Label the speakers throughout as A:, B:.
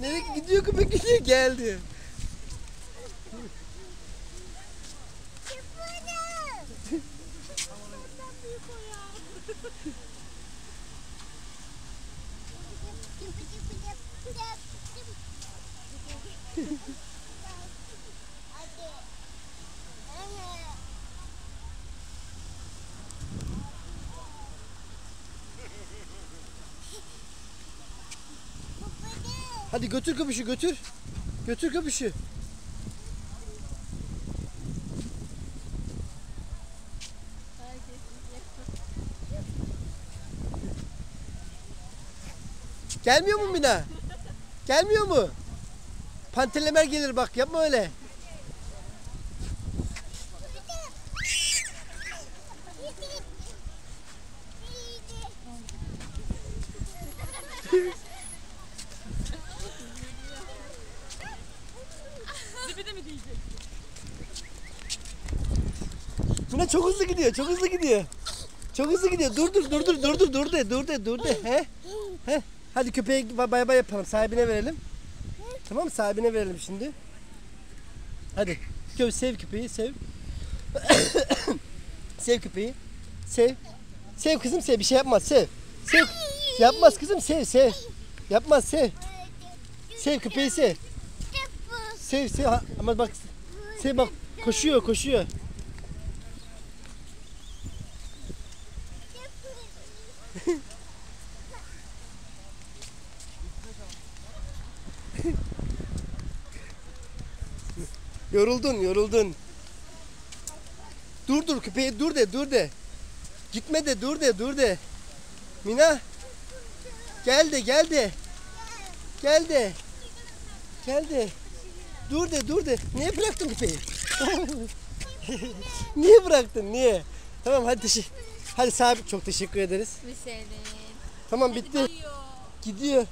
A: Nereye gidiyor köpek gidiyor geldi. Hadi götür köpüşü götür. Götür köpüşü. Gelmiyor mu Mina? Gelmiyor mu? Pantelemer gelir bak yapma öyle.
B: Zibi de mi
A: çok hızlı gidiyor çok hızlı gidiyor. Çok hızlı gidiyor. Dur dur dur dur dur dur dur de dur de dur de. He? He? Hadi köpeğe bay bay yapalım. Sahibine verelim. Tamam? Sahibine verelim şimdi. Hadi. Köp sev köpeği sev. sev köpeği. Sev. Sev kızım sev. Bir şey yapmaz. Sev. Sev. Yapmaz kızım sev sev. Yapmaz sev. Sev köpeği sev. Sev sev. Ama bak sev bak koşuyor koşuyor. Yoruldun, yoruldun. Dur dur köpeği dur de, dur de. Gitme de, dur de, dur de. Mina. Gel de, gel de. Gel de. Gel de. Dur de, dur de. Niye bıraktın köpeği? niye bıraktın, niye? Tamam hadi teşekkür. Hadi sabit çok teşekkür ederiz.
B: Bir şey.
A: Tamam bitti.
B: Gidiyor.
A: Gidiyor.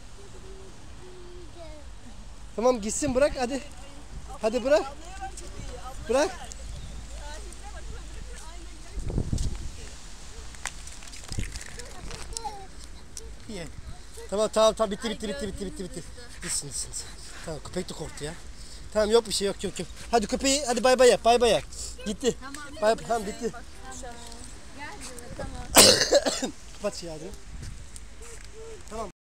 A: Tamam gitsin bırak hadi. Hadi bırak. Bırak. İyi. Tamam tamam tamam bitti bitti bitti bitti bitti bitti. Gitsin gitsin. Tamam köpek de korktu ya. Tamam yok bir şey yok yok yok. Hadi köpeği hadi bay bay yap bay bay yap. Gitti.
B: Tamam.
A: Bay, tamam bitti.
B: Gel tamam.
A: Kapat şey ağzını.